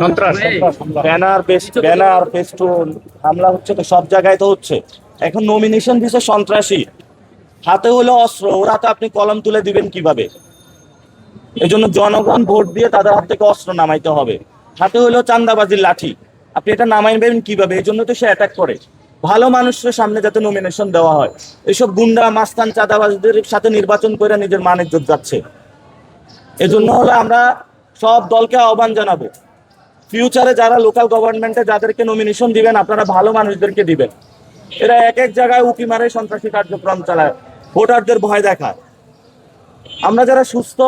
সন্ত্রাস banner banner festoon হামলা হচ্ছে তো সব জায়গায় তো হচ্ছে। এখন নমিনেশন দিছে সন্ত্রাসী। হাতে হলো অস্ত্র ওরা তো আপনি কলম তুলে দিবেন কীভাবে? এই জন্য জনগণ ভোট দিয়ে তাদের হাত থেকে অস্ত্র নামাইতে হবে। হাতে হলো চান্দাবাজির লাঠি। আপনি এটা নামাইবেন কীভাবে? এই জন্য তো সে অ্যাটাক করে। ভালো মানুষের সামনে যাতে নমিনেশন দেওয়া হয়। এইসব গুন্ডা মাস্তান চাঁদাবাজদের সাথে নির্বাচন করে নিজের মানের যাচ্ছে। এজন্য হলো আমরা সব দলকে আহ্বান জানাব। ফিউচারে যারা লোকাল গভর্নমেন্টে যাদেরকে নমিনেশন দিবেন আপনারা ভালো মানুষদেরকে দিবেন। এরা এক এক জায়গায় উকি মারে সন্ত্রাসী কার্যক্রম চালায়। ভোটারদের ভয় দেখায়। আমরা যারা সুস্থ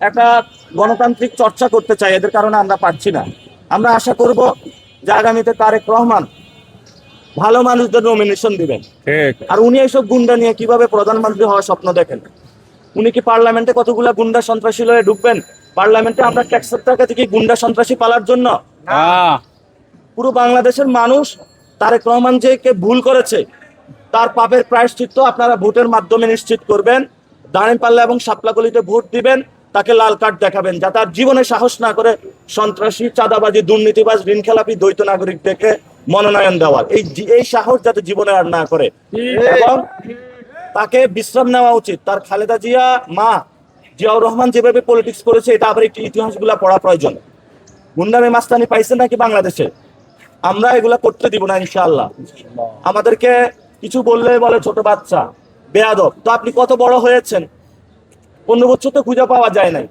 একটা গণতান্ত্রিক চর্চা করতে চাই এদের কারণে আমরা পারছি না। আমরা আশা করব যে আগামীতে তারেক রহমান ভালো মানুষদের নমিনেশন দিবেন। ঠিক। আর উনি এইসব গুন্ডা নিয়ে কীভাবে প্রধানমন্ত্রী হওয়ার স্বপ্ন দেখেন? উনি কি পার্লামেন্টে কতগুলা গুন্ডা সন্ত্রাসী লয়ে ঢুকবেন? পার্লামেন্টে আমরা ট্যাক্সের টাকা থেকে গুন্ডা সন্ত্রাসী পালার জন্য পুরো বাংলাদেশের মানুষ তারেক রহমান যে কে ভুল করেছে। তার পাপের প্রায়শ্চিত্ত আপনারা ভোটের মাধ্যমে নিশ্চিত করবেন। দাঁড়িপাল্লা এবং সাপলাগলিতে ভোট দিবেন তাকে লাল কার্ড দেখাবেন। যাতে আর জীবনে সাহস না করে সন্ত্রাসী চাঁদাবাজি দুর্নীতিবাজ ঋণ খেলাপি দ্বৈত নাগরিকদেরকে মনোনয়ন দেওয়ার এই এই সাহস যাতে জীবনে আর না করে। এবং তাকে বিশ্রাম নেওয়া উচিত। তার খালেদা জিয়া মা জিয়াউর রহমান যেভাবে পলিটিক্স করেছে এটা আবার একটু ইতিহাসগুলা পড়া প্রয়োজন। গুন্ডামি মাস্তানি পাইছে নাকি বাংলাদেশে? আমরা এগুলা করতে দিব না ইনশাআল্লাহ। আমাদেরকে কিছু বললে বলে ছোট বাচ্চা বেয়াদব। তো আপনি কত বড় হয়েছেন? পনেরো বছর তো খুঁজে পাওয়া যায় নাই।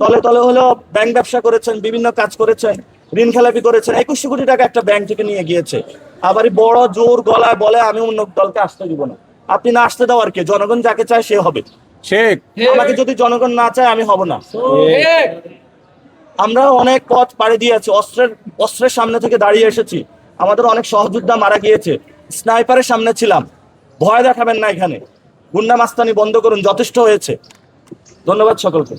তলে তলে হলো ব্যাংক ব্যবসা করেছেন বিভিন্ন কাজ করেছেন ঋণ খেলাপি করেছেন। একুশশো কোটি টাকা একটা ব্যাংক থেকে নিয়ে গিয়েছে। আবার বড় জোর গলায় বলে আমি অন্য দলকে আসতে দিব না। আপনি না আসতে দেওয়ার কে? জনগণ যাকে চায় সে হবে। ঠিক আমাকে যদি জনগণ না চায় আমি হব না। আমরা অনেক পথ পাড়ি দিয়েছি অস্ত্রের অস্ত্রের সামনে থেকে দাঁড়িয়ে এসেছি। আমাদের অনেক সহযোদ্ধা মারা গিয়েছে, স্নাইপারের সামনে ছিলাম। ভয় দেখাবেন না এখানে। গুন্ডা মাস্তানি বন্ধ করুন, যথেষ্ট হয়েছে। ধন্যবাদ সকলকে।